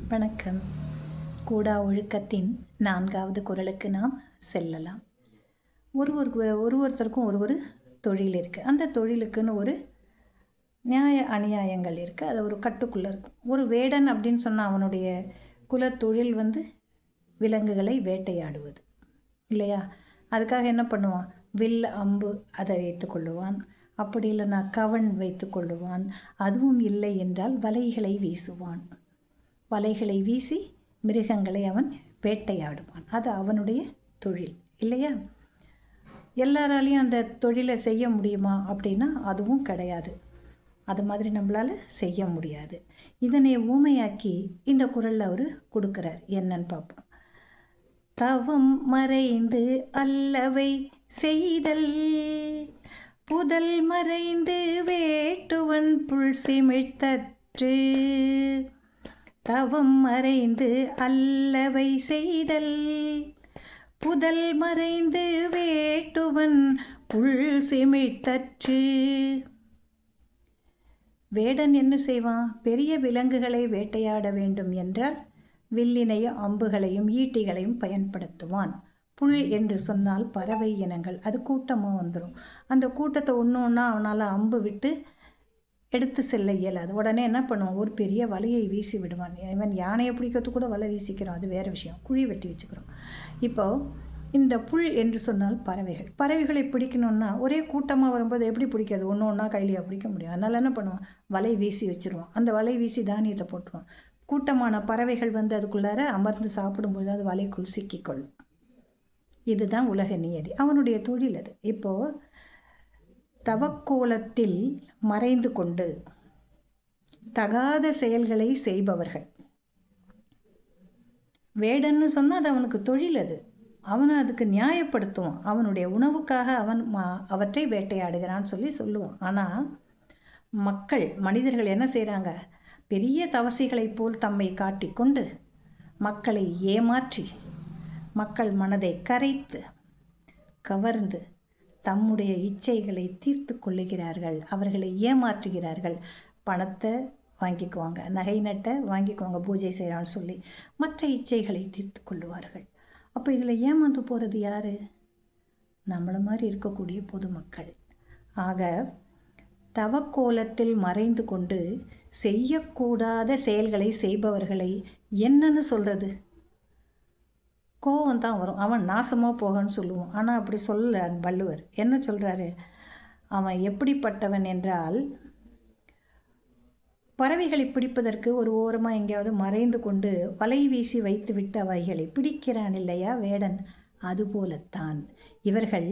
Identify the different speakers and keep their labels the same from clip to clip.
Speaker 1: வணக்கம். கூடா ஒழுக்கத்தின் நான்காவது குரலுக்கு நாம் செல்லலாம். ஒரு ஒரு ஒரு ஒருத்தருக்கும் ஒரு ஒரு தொழில் இருக்குது அந்த தொழிலுக்குன்னு ஒரு நியாய அநியாயங்கள் இருக்குது அது ஒரு கட்டுக்குள்ளே இருக்கும் ஒரு வேடன் அப்படின்னு சொன்னால் அவனுடைய குலத்தொழில் வந்து விலங்குகளை வேட்டையாடுவது. இல்லையா? அதுக்காக என்ன பண்ணுவான்? வில் அம்பு அதை வைத்துக்கொள்ளுவான் அப்படி இல்லைன்னா கவன் வைத்து கொள்ளுவான். அதுவும் இல்லை என்றால் வலைகளை வீசுவான். வலைகளை வீசி மிருகங்களை அவன் வேட்டையாடுவான். அது அவனுடைய தொழில் இல்லையா? எல்லாராலையும் அந்த தொழிலை செய்ய முடியுமா அப்படின்னா அதுவும் கிடையாது. அது மாதிரி நம்மளால் செய்ய முடியாது. இதனை ஊமையாக்கி இந்த குரலில் அவர் கொடுக்குறார். என்னன்னு பார்ப்போம். தவம் மறைந்து அல்லவை செய்தல் புதல் மறைந்து வேட்டுவன் புல் சிமிழ்த்தற்று தவம் மறைந்து அல்லவை செய்தல். புதல் மறைந்து வேட்டுவன் புல் சிமிழ்த்தற்று வேடன் என்ன செய்வான்? பெரிய விலங்குகளை வேட்டையாட வேண்டும் என்றால் வில்லினையும் அம்புகளையும் ஈட்டிகளையும் பயன்படுத்துவான். புல் என்று சொன்னால் பறவை இனங்கள். அது கூட்டமாக வந்துடும் அந்த கூட்டத்தை ஒன்று ஒன்றா அவனால் அம்பு விட்டு எடுத்து செல்ல இயலாது. உடனே என்ன பண்ணுவான்? ஒரு பெரிய வலையை வீசி விடுவான். இவன் யானையை பிடிக்கிறது கூட வலை வீசிக்கிறோம் அது வேறு விஷயம். குழி வெட்டி வச்சுக்கிறோம். இப்போது இந்த புல் என்று சொன்னால் பறவைகள். பறவைகளை பிடிக்கணுன்னா ஒரே கூட்டமாக வரும்போது எப்படி பிடிக்கிறது ஒன்று ஒன்றா கையிலையாக பிடிக்க முடியும். அதனால் என்ன பண்ணுவோம் வலை வீசி வச்சுருவோம் அந்த வலை வீசி தானியத்தை போட்டுருவோம் கூட்டமான பறவைகள் வந்து அதுக்குள்ளார அமர்ந்து சாப்பிடும்போது அது வலைக்குள் சிக்கிக்கொள்ளும். இதுதான் உலக நியதி. அவனுடைய தொழில் அது. இப்போது தவக்கோலத்தில் மறைந்து கொண்டு தகாத செயல்களை செய்பவர்கள். வேடன்னு சொன்னால் அது அவனுக்கு தொழில் அது. அவனை அதுக்கு நியாயப்படுத்துவான். அவனுடைய உணவுக்காக அவன் அவற்றை வேட்டையாடுகிறான்னு சொல்லி சொல்லுவான். ஆனால் மக்கள் மனிதர்கள் என்ன செய்கிறாங்க பெரிய தவசிகளைப் போல் தம்மை காட்டிக்கொண்டு மக்களை ஏமாற்றி மக்கள் மனதை கரைத்து கவர்ந்து தம்முடைய இச்சைகளை தீர்த்து கொள்ளுகிறார்கள். அவர்களை ஏமாற்றுகிறார்கள். பணத்தை வாங்கிக்குவாங்க. நகை நட்டை வாங்கிக்குவாங்க பூஜை செய்கிறான்னு சொல்லி. மற்ற இச்சைகளை தீர்த்து கொள்ளுவார்கள். அப்போ இதில் ஏமாந்து போகிறது யார்? நம்மளை மாதிரி இருக்கக்கூடிய பொதுமக்கள். ஆக தவக்கோலத்தில் மறைந்து கொண்டு செய்யக்கூடாத செயல்களை செய்பவர்களை என்னன்னு சொல்கிறது கோவம் தான் வரும். அவன் நாசமாக போகன்னு சொல்லுவோம் ஆனால் அப்படி சொல்ல வள்ளுவர். என்ன சொல்கிறாரு அவன் எப்படிப்பட்டவன் என்றால் பறவைகளை பிடிப்பதற்கு ஒரு ஓரமாக எங்கேயாவது மறைந்து கொண்டு வலை வீசி வைத்து அவைகளை பிடிக்கிறான் இல்லையா? வேடன். அதுபோலத்தான் இவர்கள்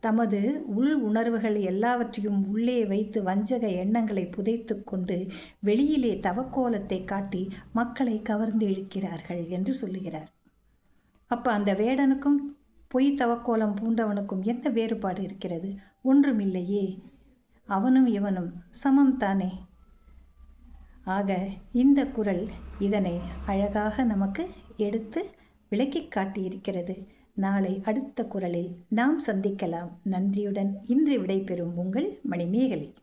Speaker 1: தமது உள் உணர்வுகள் எல்லாவற்றையும் உள்ளே வைத்து வஞ்சக எண்ணங்களை புதைத்து கொண்டு வெளியிலே தவக்கோலத்தை காட்டி மக்களை கவர்ந்து இழுக்கிறார்கள் என்று சொல்லுகிறார். அப்போ அந்த வேடனுக்கும் பொய் தவக்கோலம் பூண்டவனுக்கும் என்ன வேறுபாடு இருக்கிறது? ஒன்றுமில்லையே. அவனும் இவனும் சமம் தானே. ஆக இந்த குரல் இதனை அழகாக நமக்கு எடுத்து விளக்கி காட்டியிருக்கிறது. நாளை அடுத்த குரலில் நாம் சந்திக்கலாம். நன்றியுடன் இன்று விடைபெறும் உங்கள் மணிமேகலை.